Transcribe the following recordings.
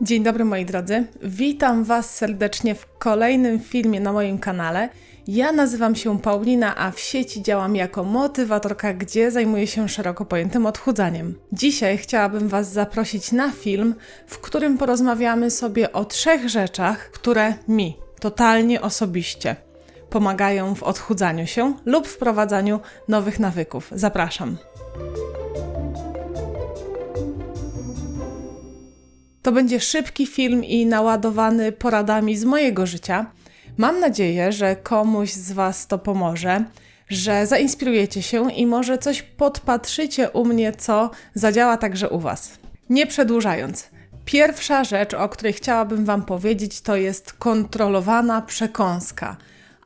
Dzień dobry moi drodzy, witam Was serdecznie w kolejnym filmie na moim kanale. Ja nazywam się Paulina, a w sieci działam jako motywatorka, gdzie zajmuję się szeroko pojętym odchudzaniem. Dzisiaj chciałabym Was zaprosić na film, w którym porozmawiamy sobie o trzech rzeczach, które mi, totalnie osobiście, pomagają w odchudzaniu się lub wprowadzaniu nowych nawyków. Zapraszam. To będzie szybki film i naładowany poradami z mojego życia. Mam nadzieję, że komuś z Was to pomoże, że zainspirujecie się i może coś podpatrzycie u mnie, co zadziała także u Was. Nie przedłużając, pierwsza rzecz, o której chciałabym Wam powiedzieć, to jest kontrolowana przekąska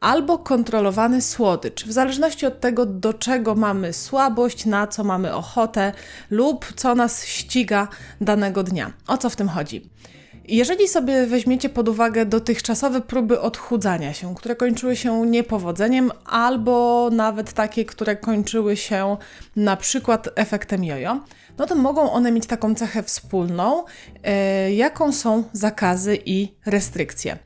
albo kontrolowany słodycz, w zależności od tego, do czego mamy słabość, na co mamy ochotę lub co nas ściga danego dnia. O co w tym chodzi? Jeżeli sobie weźmiecie pod uwagę dotychczasowe próby odchudzania się, które kończyły się niepowodzeniem, albo nawet takie, które kończyły się na przykład efektem jojo, no to mogą one mieć taką cechę wspólną, yy, jaką są zakazy i restrykcje.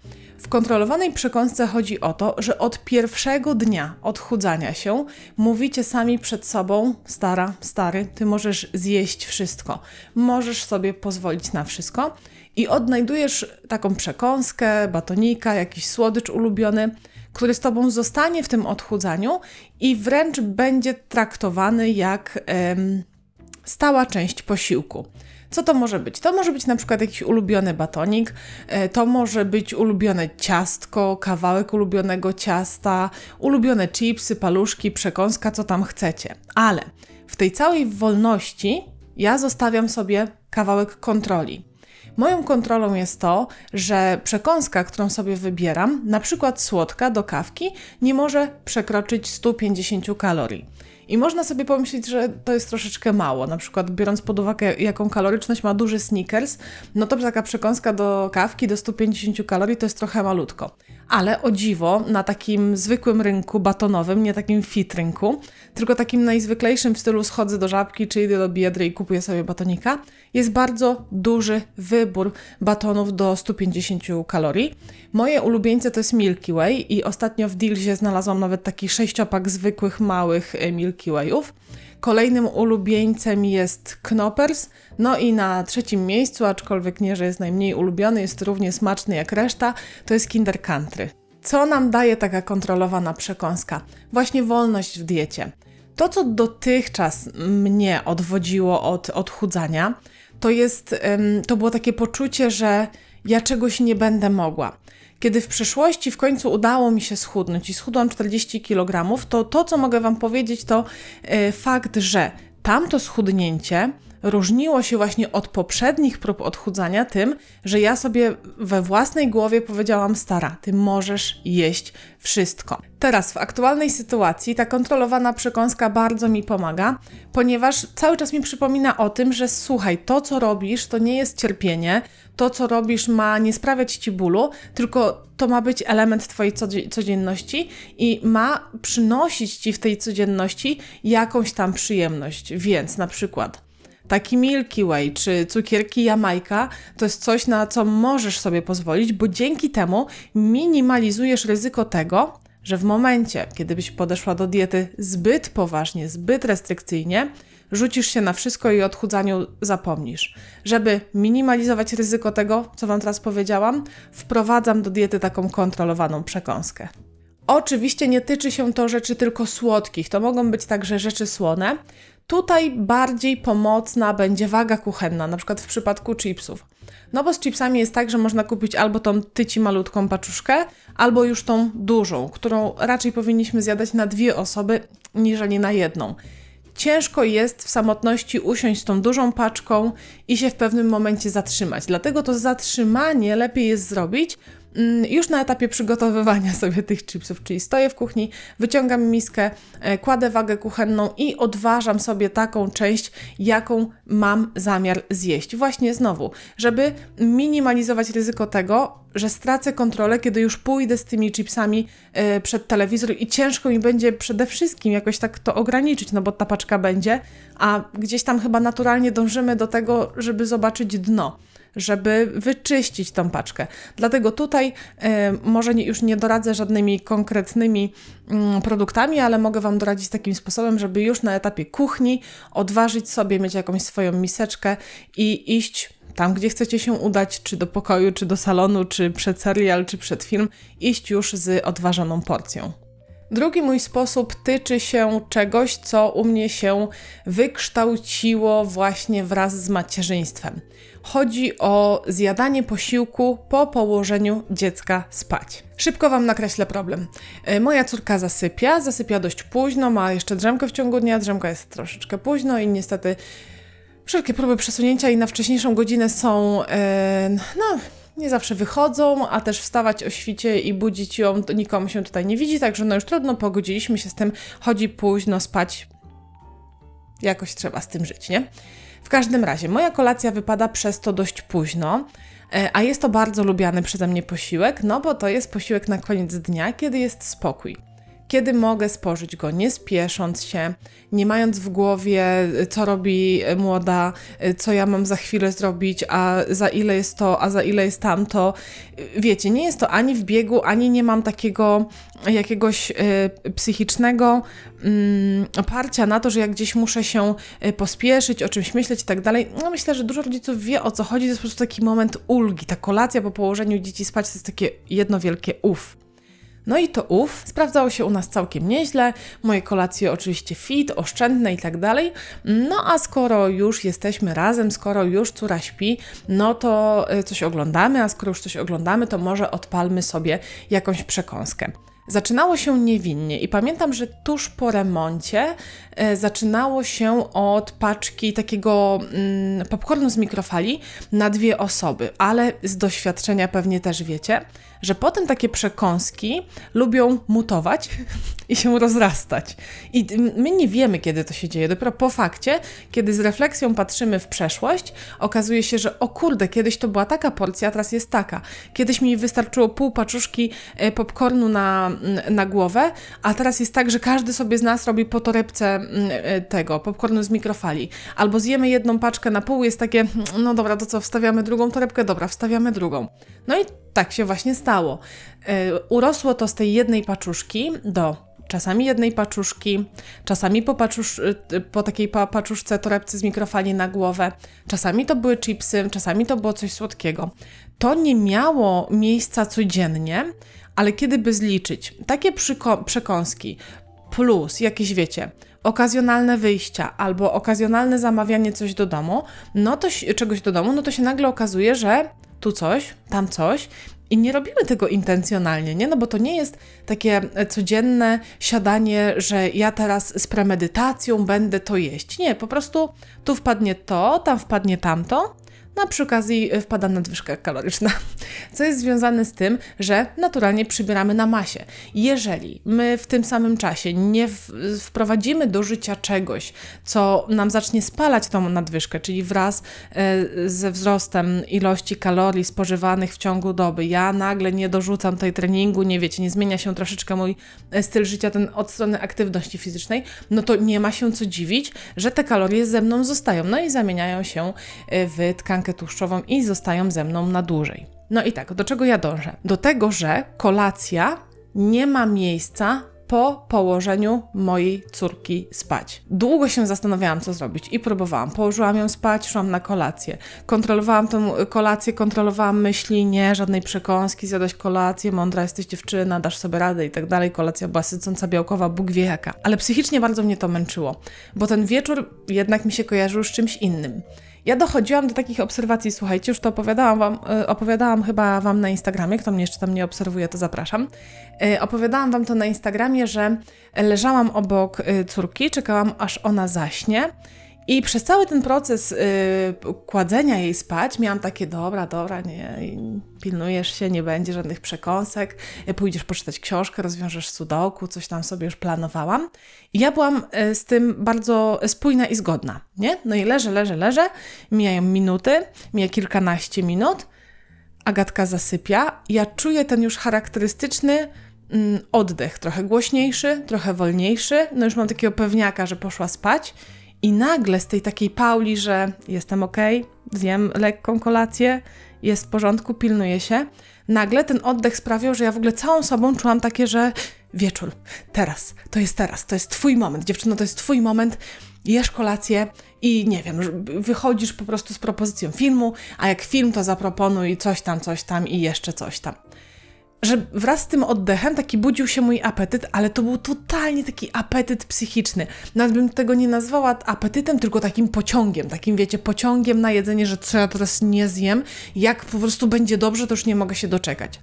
W kontrolowanej przekąsce chodzi o to, że od pierwszego dnia odchudzania się mówicie sami przed sobą: stara, stary, ty możesz zjeść wszystko, możesz sobie pozwolić na wszystko i odnajdujesz taką przekąskę, batonika, jakiś słodycz ulubiony, który z tobą zostanie w tym odchudzaniu i wręcz będzie traktowany jak em, stała część posiłku. Co to może być? To może być na przykład jakiś ulubiony batonik, e, to może być ulubione ciastko, kawałek ulubionego ciasta, ulubione chipsy, paluszki, przekąska, co tam chcecie. Ale w tej całej wolności ja zostawiam sobie kawałek kontroli. Moją kontrolą jest to, że przekąska, którą sobie wybieram, na przykład słodka do kawki, nie może przekroczyć 150 kalorii. I można sobie pomyśleć, że to jest troszeczkę mało. Na przykład, biorąc pod uwagę, jaką kaloryczność ma duży sneakers, no to taka przekąska do kawki do 150 kalorii to jest trochę malutko. Ale o dziwo, na takim zwykłym rynku batonowym, nie takim fit rynku, tylko takim najzwyklejszym w stylu schodzę do żabki, czy idę do biedry i kupuję sobie batonika, jest bardzo duży wybór batonów do 150 kalorii. Moje ulubieńce to jest Milky Way i ostatnio w Dealsie znalazłam nawet taki sześciopak zwykłych, małych e, Milky Wayów. Kolejnym ulubieńcem jest Knoppers, no i na trzecim miejscu, aczkolwiek nie, że jest najmniej ulubiony, jest równie smaczny jak reszta, to jest Kinder Country. Co nam daje taka kontrolowana przekąska? Właśnie wolność w diecie. To, co dotychczas mnie odwodziło od odchudzania, to jest, to było takie poczucie, że ja czegoś nie będę mogła. Kiedy w przeszłości w końcu udało mi się schudnąć i schudłam 40 kg, to to, co mogę Wam powiedzieć, to e, fakt, że tamto schudnięcie różniło się właśnie od poprzednich prób odchudzania tym, że ja sobie we własnej głowie powiedziałam: Stara, ty możesz jeść wszystko. Teraz w aktualnej sytuacji ta kontrolowana przekąska bardzo mi pomaga, ponieważ cały czas mi przypomina o tym, że słuchaj, to co robisz to nie jest cierpienie, to co robisz ma nie sprawiać ci bólu, tylko to ma być element twojej codzienności i ma przynosić ci w tej codzienności jakąś tam przyjemność. Więc na przykład Taki Milky Way czy cukierki Jamajka to jest coś, na co możesz sobie pozwolić, bo dzięki temu minimalizujesz ryzyko tego, że w momencie, kiedy byś podeszła do diety zbyt poważnie, zbyt restrykcyjnie, rzucisz się na wszystko i o odchudzaniu zapomnisz. Żeby minimalizować ryzyko tego, co Wam teraz powiedziałam, wprowadzam do diety taką kontrolowaną przekąskę. Oczywiście nie tyczy się to rzeczy tylko słodkich, to mogą być także rzeczy słone. Tutaj bardziej pomocna będzie waga kuchenna, na przykład w przypadku chipsów. No bo z chipsami jest tak, że można kupić albo tą tyci malutką paczuszkę, albo już tą dużą, którą raczej powinniśmy zjadać na dwie osoby, niżeli na jedną. Ciężko jest w samotności usiąść z tą dużą paczką i się w pewnym momencie zatrzymać. Dlatego to zatrzymanie lepiej jest zrobić już na etapie przygotowywania sobie tych chipsów, czyli stoję w kuchni, wyciągam miskę, e, kładę wagę kuchenną i odważam sobie taką część, jaką mam zamiar zjeść. Właśnie znowu, żeby minimalizować ryzyko tego, że stracę kontrolę, kiedy już pójdę z tymi chipsami e, przed telewizor i ciężko mi będzie przede wszystkim jakoś tak to ograniczyć, no bo ta paczka będzie, a gdzieś tam chyba naturalnie dążymy do tego, żeby zobaczyć dno żeby wyczyścić tą paczkę. Dlatego tutaj e, może już nie doradzę żadnymi konkretnymi mm, produktami, ale mogę Wam doradzić takim sposobem, żeby już na etapie kuchni odważyć sobie mieć jakąś swoją miseczkę i iść tam, gdzie chcecie się udać, czy do pokoju, czy do salonu, czy przed serial, czy przed film, iść już z odważoną porcją. Drugi mój sposób tyczy się czegoś, co u mnie się wykształciło właśnie wraz z macierzyństwem. Chodzi o zjadanie posiłku po położeniu dziecka spać. Szybko Wam nakreślę problem. E, moja córka zasypia, zasypia dość późno, ma jeszcze drzemkę w ciągu dnia, drzemka jest troszeczkę późno i niestety wszelkie próby przesunięcia i na wcześniejszą godzinę są, e, no, nie zawsze wychodzą, a też wstawać o świcie i budzić ją, to nikomu się tutaj nie widzi, także no już trudno, pogodziliśmy się z tym, chodzi późno spać, jakoś trzeba z tym żyć, nie? W każdym razie, moja kolacja wypada przez to dość późno, e, a jest to bardzo lubiany przeze mnie posiłek, no bo to jest posiłek na koniec dnia, kiedy jest spokój kiedy mogę spożyć go, nie spiesząc się, nie mając w głowie, co robi młoda, co ja mam za chwilę zrobić, a za ile jest to, a za ile jest tamto. Wiecie, nie jest to ani w biegu, ani nie mam takiego jakiegoś y, psychicznego y, oparcia na to, że jak gdzieś muszę się y, pospieszyć, o czymś myśleć i tak dalej. No myślę, że dużo rodziców wie o co chodzi, to jest po prostu taki moment ulgi. Ta kolacja po położeniu dzieci spać to jest takie jedno wielkie uf. No i to ów sprawdzało się u nas całkiem nieźle. Moje kolacje oczywiście fit, oszczędne i tak dalej. No a skoro już jesteśmy razem, skoro już córa śpi, no to y, coś oglądamy, a skoro już coś oglądamy, to może odpalmy sobie jakąś przekąskę. Zaczynało się niewinnie i pamiętam, że tuż po remoncie e, zaczynało się od paczki takiego mm, popcornu z mikrofali na dwie osoby, ale z doświadczenia pewnie też wiecie, że potem takie przekąski lubią mutować i się rozrastać. I my nie wiemy, kiedy to się dzieje. Dopiero po fakcie, kiedy z refleksją patrzymy w przeszłość, okazuje się, że o kurde, kiedyś to była taka porcja, teraz jest taka. Kiedyś mi wystarczyło pół paczuszki e, popcornu na, na głowę, a teraz jest tak, że każdy sobie z nas robi po torebce e, tego popcornu z mikrofali. Albo zjemy jedną paczkę na pół, jest takie, no dobra, to co, wstawiamy drugą torebkę? Dobra, wstawiamy drugą. No i tak się właśnie stało. E, urosło to z tej jednej paczuszki do czasami jednej paczuszki, czasami po, paczusz, e, po takiej paczuszce torebce z mikrofali na głowę, czasami to były chipsy, czasami to było coś słodkiego. To nie miało miejsca codziennie, ale kiedy by zliczyć takie przekąski plus jakieś, wiecie, okazjonalne wyjścia albo okazjonalne zamawianie coś do domu, no to czegoś do domu, no to się nagle okazuje, że tu coś, tam coś. I nie robimy tego intencjonalnie, nie? No bo to nie jest takie codzienne siadanie, że ja teraz z premedytacją będę to jeść. Nie, po prostu tu wpadnie to, tam wpadnie tamto a przy okazji e, wpada nadwyżka kaloryczna, co jest związane z tym, że naturalnie przybieramy na masie. Jeżeli my w tym samym czasie nie wprowadzimy do życia czegoś, co nam zacznie spalać tą nadwyżkę, czyli wraz e, ze wzrostem ilości kalorii spożywanych w ciągu doby, ja nagle nie dorzucam tej treningu, nie wiecie, nie zmienia się troszeczkę mój e, styl życia ten od strony aktywności fizycznej, no to nie ma się co dziwić, że te kalorie ze mną zostają, no i zamieniają się w tkankę tkankę tłuszczową i zostają ze mną na dłużej. No i tak, do czego ja dążę? Do tego, że kolacja nie ma miejsca po położeniu mojej córki spać. Długo się zastanawiałam, co zrobić i próbowałam. Położyłam ją spać, szłam na kolację. Kontrolowałam tę kolację, kontrolowałam myśli, nie, żadnej przekąski, zjadać kolację, mądra jesteś dziewczyna, dasz sobie radę i tak dalej. Kolacja była sycąca, białkowa, Bóg wie jaka. Ale psychicznie bardzo mnie to męczyło, bo ten wieczór jednak mi się kojarzył z czymś innym. Ja dochodziłam do takich obserwacji, słuchajcie, już to opowiadałam wam, e, opowiadałam chyba wam na Instagramie, kto mnie jeszcze tam nie obserwuje, to zapraszam. E, opowiadałam wam to na Instagramie, że leżałam obok e, córki, czekałam aż ona zaśnie i przez cały ten proces y, kładzenia jej spać miałam takie, dobra, dobra, nie, pilnujesz się, nie będzie żadnych przekąsek, y, pójdziesz poczytać książkę, rozwiążesz sudoku, coś tam sobie już planowałam. I ja byłam y, z tym bardzo spójna i zgodna, nie? No i leżę, leżę, leżę, mijają minuty, mija kilkanaście minut, Agatka zasypia, ja czuję ten już charakterystyczny mm, oddech, trochę głośniejszy, trochę wolniejszy, no już mam takiego pewniaka, że poszła spać I nagle z tej takiej Pauli, że jestem ok, zjem lekką kolację, jest w porządku, pilnuję się, nagle ten oddech sprawiał, że ja w ogóle całą sobą czułam takie, że wieczór, teraz, to jest teraz, to jest twój moment, dziewczyno, to jest twój moment, jesz kolację i nie wiem, wychodzisz po prostu z propozycją filmu, a jak film, to zaproponuj coś tam, coś tam i jeszcze coś tam że wraz z tym oddechem taki budził się mój apetyt, ale to był totalnie taki apetyt psychiczny. Nawet bym tego nie nazwała apetytem, tylko takim pociągiem, takim wiecie, pociągiem na jedzenie, że co ja teraz nie zjem, jak po prostu będzie dobrze, to już nie mogę się doczekać.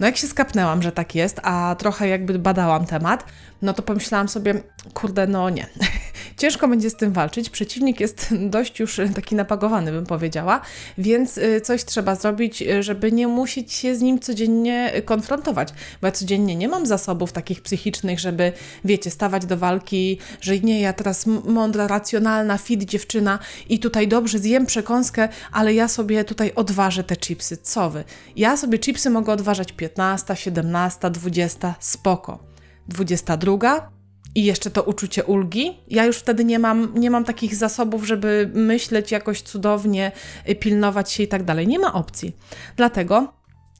No jak się skapnęłam, że tak jest, a trochę jakby badałam temat, no to pomyślałam sobie, kurde, no nie. Ciężko będzie z tym walczyć. Przeciwnik jest dość już taki napagowany, bym powiedziała, więc y, coś trzeba zrobić, y, żeby nie musieć się z nim codziennie konfrontować. Bo ja codziennie nie mam zasobów takich psychicznych, żeby, wiecie, stawać do walki, że nie, ja teraz mądra, racjonalna, fit dziewczyna i tutaj dobrze zjem przekąskę, ale ja sobie tutaj odważę te chipsy. Co wy? Ja sobie chipsy mogę odważać 15, 17, 20, spoko. 22 i jeszcze to uczucie ulgi. Ja już wtedy nie mam, nie mam takich zasobów, żeby myśleć jakoś cudownie, y, pilnować się i tak dalej. Nie ma opcji. Dlatego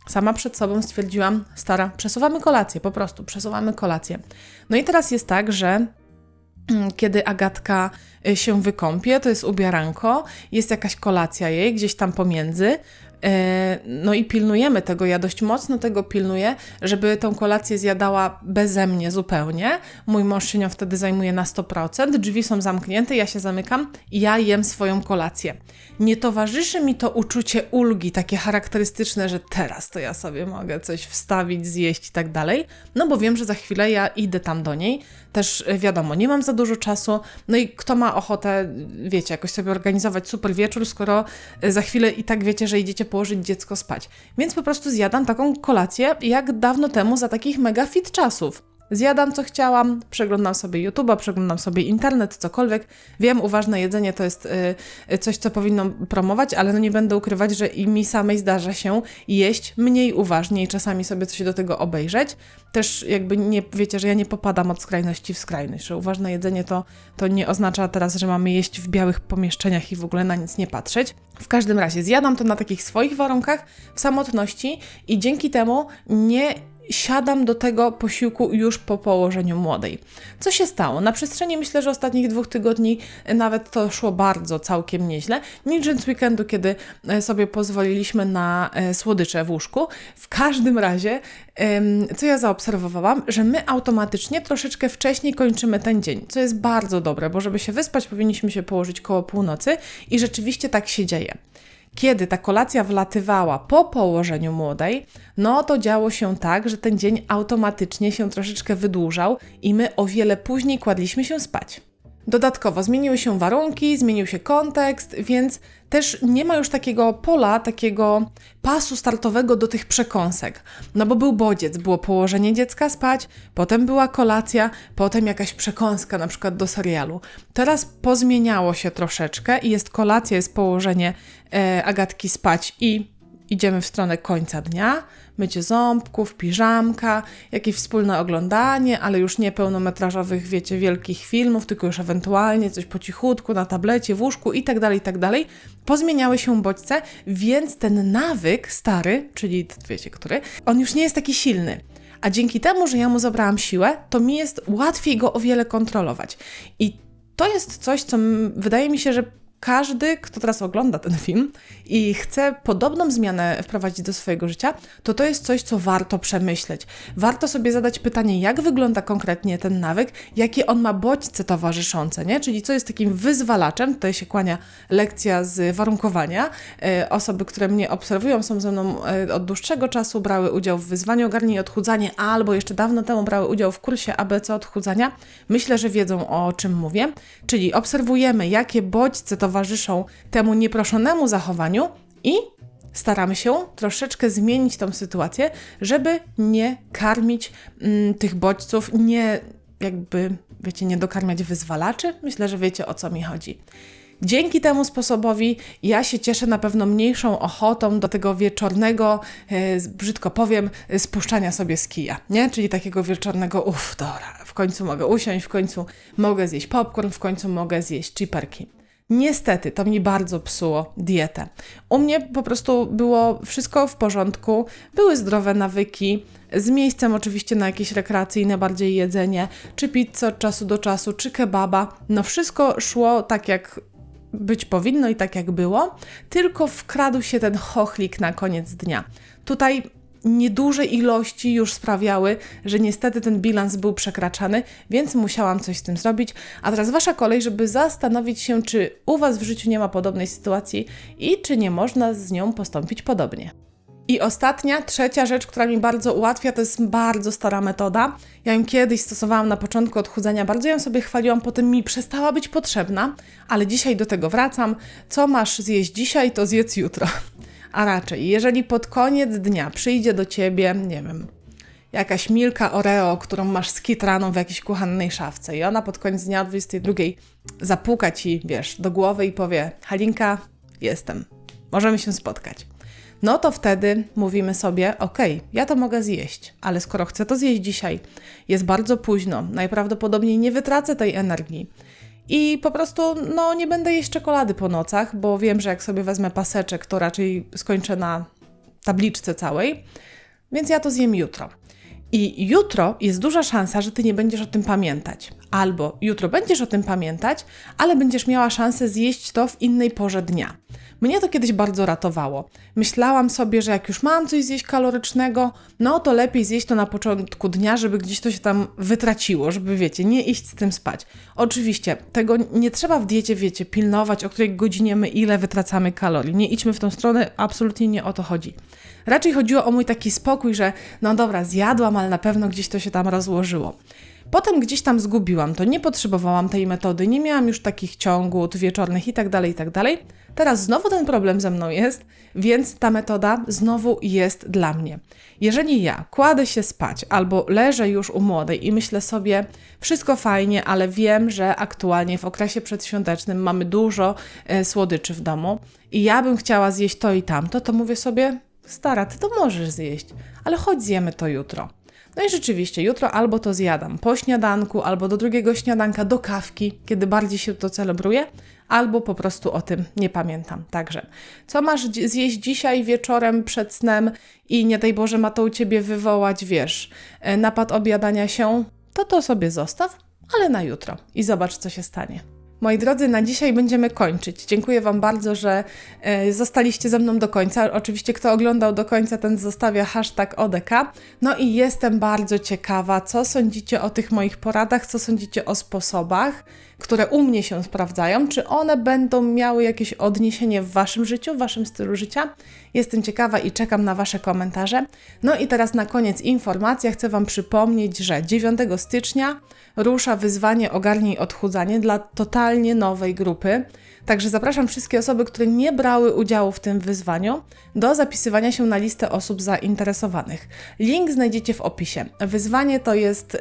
sama przed sobą stwierdziłam, stara, przesuwamy kolację, po prostu przesuwamy kolację. No i teraz jest tak, że mm, kiedy Agatka y, się wykąpie, to jest ubieranko, jest jakaś kolacja jej gdzieś tam pomiędzy, no i pilnujemy tego, ja dość mocno tego pilnuję, żeby tą kolację zjadała beze mnie zupełnie. Mój mąż się nią wtedy zajmuje na 100%, drzwi są zamknięte, ja się zamykam ja jem swoją kolację. Nie towarzyszy mi to uczucie ulgi, takie charakterystyczne, że teraz to ja sobie mogę coś wstawić, zjeść i tak dalej, no bo wiem, że za chwilę ja idę tam do niej. Też e, wiadomo, nie mam za dużo czasu, no i kto ma ochotę, wiecie, jakoś sobie organizować super wieczór, skoro e, za chwilę i tak wiecie, że idziecie położyć dziecko spać. Więc po prostu zjadam taką kolację, jak dawno temu za takich mega fit czasów. Zjadam co chciałam, przeglądam sobie YouTube'a, przeglądam sobie internet, cokolwiek. Wiem, uważne jedzenie to jest y, coś, co powinno promować, ale no nie będę ukrywać, że i mi samej zdarza się jeść mniej uważnie i czasami sobie coś do tego obejrzeć. Też jakby nie, wiecie, że ja nie popadam od skrajności w skrajność, że uważne jedzenie to, to nie oznacza teraz, że mamy jeść w białych pomieszczeniach i w ogóle na nic nie patrzeć. W każdym razie zjadam to na takich swoich warunkach, w samotności i dzięki temu nie siadam do tego posiłku już po położeniu młodej. Co się stało? Na przestrzeni myślę, że ostatnich dwóch tygodni nawet to szło bardzo całkiem nieźle. Niczym z weekendu, kiedy e, sobie pozwoliliśmy na e, słodycze w łóżku. W każdym razie, co ja zaobserwowałam, że my automatycznie troszeczkę wcześniej kończymy ten dzień, co jest bardzo dobre, bo żeby się wyspać, powinniśmy się położyć koło północy i rzeczywiście tak się dzieje. Kiedy ta kolacja wlatywała po położeniu młodej, no to działo się tak, że ten dzień automatycznie się troszeczkę wydłużał i my o wiele później kładliśmy się spać. Dodatkowo zmieniły się warunki, zmienił się kontekst, więc też nie ma już takiego pola, takiego pasu startowego do tych przekąsek. No bo był bodziec, było położenie dziecka spać, potem była kolacja, potem jakaś przekąska, na przykład do serialu. Teraz pozmieniało się troszeczkę i jest kolacja, jest położenie Agatki spać i idziemy w stronę końca dnia, mycie ząbków, piżamka, jakieś wspólne oglądanie, ale już nie pełnometrażowych, wiecie, wielkich filmów, tylko już ewentualnie coś po cichutku, na tablecie, w łóżku i tak dalej, i tak dalej. Pozmieniały się bodźce, więc ten nawyk stary, czyli wiecie, który, on już nie jest taki silny. A dzięki temu, że ja mu zabrałam siłę, to mi jest łatwiej go o wiele kontrolować. I to jest coś, co wydaje mi się, że każdy, kto teraz ogląda ten film i chce podobną zmianę wprowadzić do swojego życia, to to jest coś, co warto przemyśleć. Warto sobie zadać pytanie, jak wygląda konkretnie ten nawyk, jakie on ma bodźce towarzyszące, nie? Czyli co jest takim wyzwalaczem, tutaj się kłania lekcja z warunkowania. E, osoby, które mnie obserwują, są ze mną e, od dłuższego czasu, brały udział w wyzwaniu Ogarnij Odchudzanie, albo jeszcze dawno temu brały udział w kursie ABC Odchudzania. Myślę, że wiedzą o czym mówię. Czyli obserwujemy, jakie bodźce towarzyszą towarzyszą temu nieproszonemu zachowaniu i staramy się troszeczkę zmienić tą sytuację, żeby nie karmić mm, tych bodźców, nie jakby, wiecie, nie dokarmiać wyzwalaczy. Myślę, że wiecie o co mi chodzi. Dzięki temu sposobowi ja się cieszę na pewno mniejszą ochotą do tego wieczornego, e, brzydko powiem, spuszczania sobie z kija, nie? Czyli takiego wieczornego, uff, dobra, w końcu mogę usiąść, w końcu mogę zjeść popcorn, w końcu mogę zjeść chiperki. Niestety, to mi bardzo psuło dietę. U mnie po prostu było wszystko w porządku, były zdrowe nawyki, z miejscem oczywiście na jakieś rekreacyjne bardziej jedzenie, czy pizzę od czasu do czasu, czy kebaba. No wszystko szło tak jak być powinno i tak jak było, tylko wkradł się ten chochlik na koniec dnia. Tutaj nieduże ilości już sprawiały, że niestety ten bilans był przekraczany, więc musiałam coś z tym zrobić. A teraz Wasza kolej, żeby zastanowić się, czy u Was w życiu nie ma podobnej sytuacji i czy nie można z nią postąpić podobnie. I ostatnia, trzecia rzecz, która mi bardzo ułatwia, to jest bardzo stara metoda. Ja ją kiedyś stosowałam na początku odchudzania, bardzo ją sobie chwaliłam, potem mi przestała być potrzebna, ale dzisiaj do tego wracam. Co masz zjeść dzisiaj, to zjedz jutro. A raczej, jeżeli pod koniec dnia przyjdzie do ciebie, nie wiem, jakaś Milka Oreo, którą masz skitraną w jakiejś kuchennej szafce i ona pod koniec dnia o 22 zapuka ci, wiesz, do głowy i powie Halinka, jestem, możemy się spotkać. No to wtedy mówimy sobie, ok, ja to mogę zjeść, ale skoro chcę to zjeść dzisiaj, jest bardzo późno, najprawdopodobniej nie wytracę tej energii i po prostu no, nie będę jeść czekolady po nocach, bo wiem, że jak sobie wezmę paseczek, to raczej skończę na tabliczce całej, więc ja to zjem jutro. I jutro jest duża szansa, że ty nie będziesz o tym pamiętać. Albo jutro będziesz o tym pamiętać, ale będziesz miała szansę zjeść to w innej porze dnia. Mnie to kiedyś bardzo ratowało. Myślałam sobie, że jak już mam coś zjeść kalorycznego, no to lepiej zjeść to na początku dnia, żeby gdzieś to się tam wytraciło, żeby wiecie, nie iść z tym spać. Oczywiście, tego nie trzeba w diecie, wiecie, pilnować, o której godzinie my ile wytracamy kalorii. Nie idźmy w tą stronę, absolutnie nie o to chodzi. Raczej chodziło o mój taki spokój, że no dobra, zjadłam, ale na pewno gdzieś to się tam rozłożyło. Potem gdzieś tam zgubiłam to, nie potrzebowałam tej metody, nie miałam już takich ciągów wieczornych i tak dalej, i tak. Teraz znowu ten problem ze mną jest, więc ta metoda znowu jest dla mnie. Jeżeli ja kładę się spać albo leżę już u młodej i myślę sobie, wszystko fajnie, ale wiem, że aktualnie w okresie przedświątecznym mamy dużo e, słodyczy w domu i ja bym chciała zjeść to i tamto, to mówię sobie, stara, ty to możesz zjeść, ale chodź zjemy to jutro. No i rzeczywiście, jutro albo to zjadam po śniadanku, albo do drugiego śniadanka, do kawki, kiedy bardziej się to celebruje, albo po prostu o tym nie pamiętam. Także, co masz zjeść dzisiaj wieczorem przed snem i nie daj Boże ma to u Ciebie wywołać, wiesz, e, napad objadania się, to to sobie zostaw, ale na jutro i zobacz, co się stanie. Moi drodzy, na dzisiaj będziemy kończyć. Dziękuję Wam bardzo, że e, zostaliście ze mną do końca. Oczywiście, kto oglądał do końca, ten zostawia hashtag ODK. No i jestem bardzo ciekawa, co sądzicie o tych moich poradach, co sądzicie o sposobach, które u mnie się sprawdzają. Czy one będą miały jakieś odniesienie w Waszym życiu, w Waszym stylu życia? Jestem ciekawa i czekam na Wasze komentarze. No i teraz na koniec informacja. Chcę Wam przypomnieć, że 9 stycznia rusza wyzwanie Ogarnij Odchudzanie dla totalnie nowej grupy. Także zapraszam wszystkie osoby, które nie brały udziału w tym wyzwaniu, do zapisywania się na listę osób zainteresowanych. Link znajdziecie w opisie. Wyzwanie to jest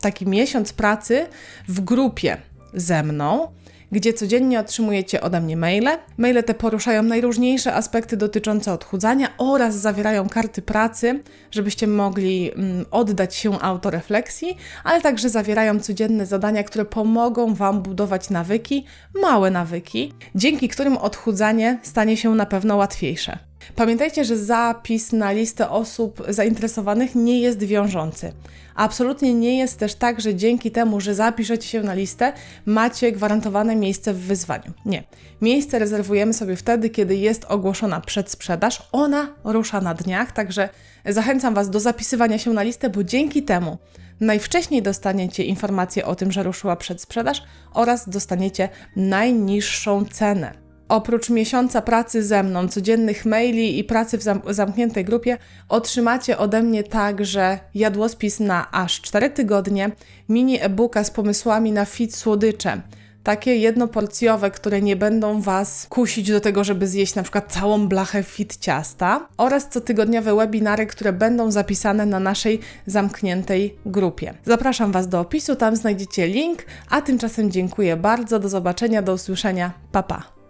taki miesiąc pracy w grupie ze mną gdzie codziennie otrzymujecie ode mnie maile. Maile te poruszają najróżniejsze aspekty dotyczące odchudzania oraz zawierają karty pracy, żebyście mogli mm, oddać się autorefleksji, ale także zawierają codzienne zadania, które pomogą Wam budować nawyki, małe nawyki, dzięki którym odchudzanie stanie się na pewno łatwiejsze. Pamiętajcie, że zapis na listę osób zainteresowanych nie jest wiążący. Absolutnie nie jest też tak, że dzięki temu, że zapiszecie się na listę, macie gwarantowane miejsce w wyzwaniu. Nie. Miejsce rezerwujemy sobie wtedy, kiedy jest ogłoszona przedsprzedaż. Ona rusza na dniach, także zachęcam Was do zapisywania się na listę, bo dzięki temu najwcześniej dostaniecie informację o tym, że ruszyła przedsprzedaż oraz dostaniecie najniższą cenę. Oprócz miesiąca pracy ze mną, codziennych maili i pracy w zamkniętej grupie, otrzymacie ode mnie także jadłospis na aż 4 tygodnie, mini e-booka z pomysłami na fit słodycze, takie jednoporcjowe, które nie będą Was kusić do tego, żeby zjeść na przykład całą blachę fit ciasta oraz cotygodniowe webinary, które będą zapisane na naszej zamkniętej grupie. Zapraszam Was do opisu, tam znajdziecie link, a tymczasem dziękuję bardzo, do zobaczenia, do usłyszenia, pa pa!